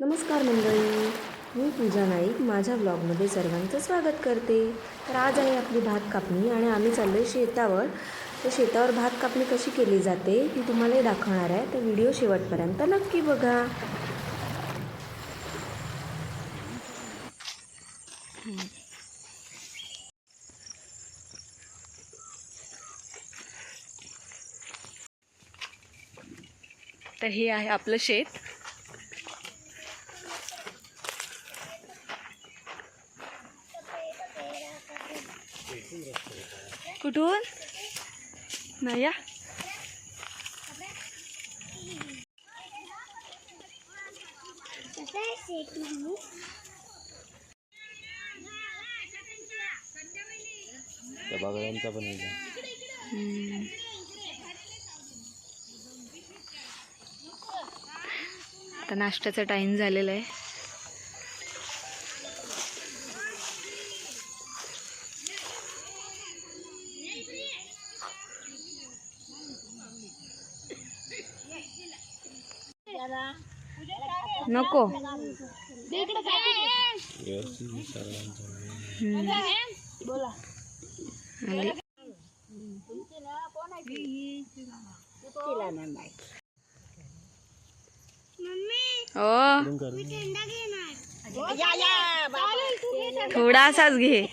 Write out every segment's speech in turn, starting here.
नमस्कार मंडळी मी पूजा नाईक माझ्या ब्लॉगमध्ये सर्वांचं स्वागत करते. तर आज आहे आपली भात कापणी आणि आम्ही चाललो आहे शेतावर. तर शेतावर भात कापणी कशी केली जाते ती तुम्हालाही दाखवणार आहे. तर व्हिडिओ शेवटपर्यंत नक्की बघा. तर हे आहे आपलं शेत. कुठून? नाही या त्या बागड्यांचा पण आता नाश्त्याचा टाइम झालेला आहे. नको. व्यवस्थित नाही आली. हो. थोडासाच घे.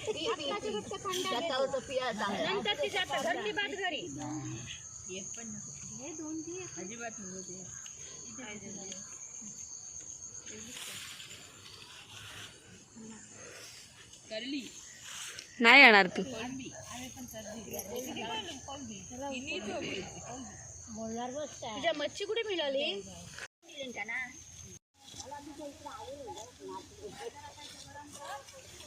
नाही येणार तू. मच्छी कुठे मिळाली?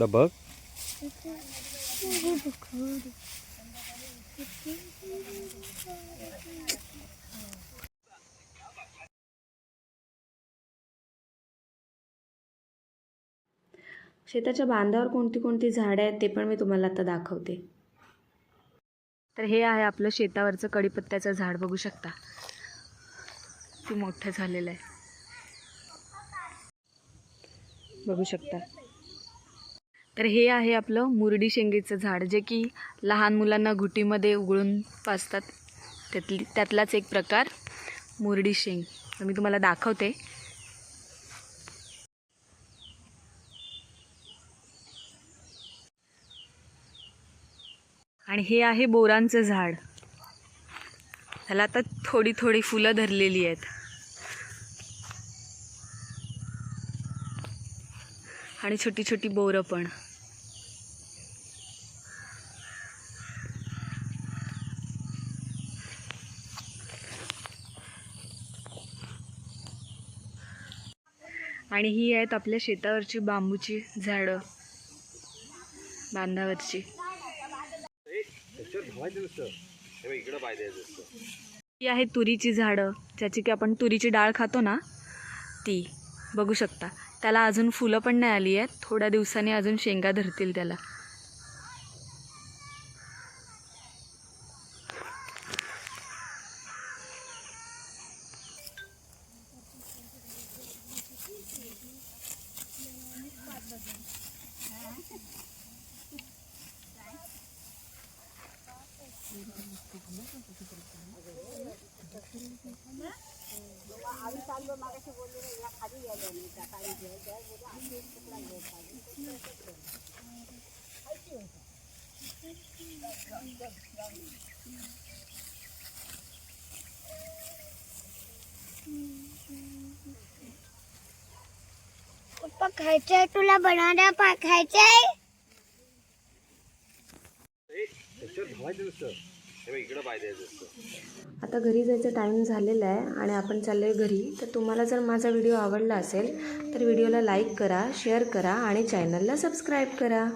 इकडं बघ. शेताच्या बांधावर कोणती कोणती झाडं आहेत ते पण मी तुम्हाला आता दाखवते. तर हे आहे आपलं शेतावरचं कडीपत्त्याचं झाड बघू शकता. ते मोठं झालेलं आहे. बघू शकता. तर हे आहे आपलं मुरडी शेंगेचं झाड जे की लहान मुलांना घुटीमध्ये उघडून पाचतात त्यातली त्यातलाच एक प्रकार मुरडी शेंग. तर मी तुम्हाला दाखवते. आणि हे आहे बोरांचं झाड. त्याला आता थोडी थोडी फुलं धरलेली आहेत. आणि छोटी छोटी बोरं पण. आणि ही आहेत आपल्या शेतावरची बांबूची झाडं. बांधावरची. ही आहेत तुरीची झाडं. ज्याची की आपण तुरीची डाळ खातो ना ती. बघू शकता. त्याला अजून फुलं पण नाही आली आहेत. थोड्या दिवसांनी अजून शेंगा धरतील त्याला. खायचंय तुला बनाना पा खायचंय आता घरी जायचं टाईम झालेला आहे आणि आपण चाललो आहे घरी. तर तुम्हाला जर माझा व्हिडिओ आवडला असेल तर व्हिडिओला लाईक करा शेअर करा आणि चॅनलला सबस्क्राईब करा.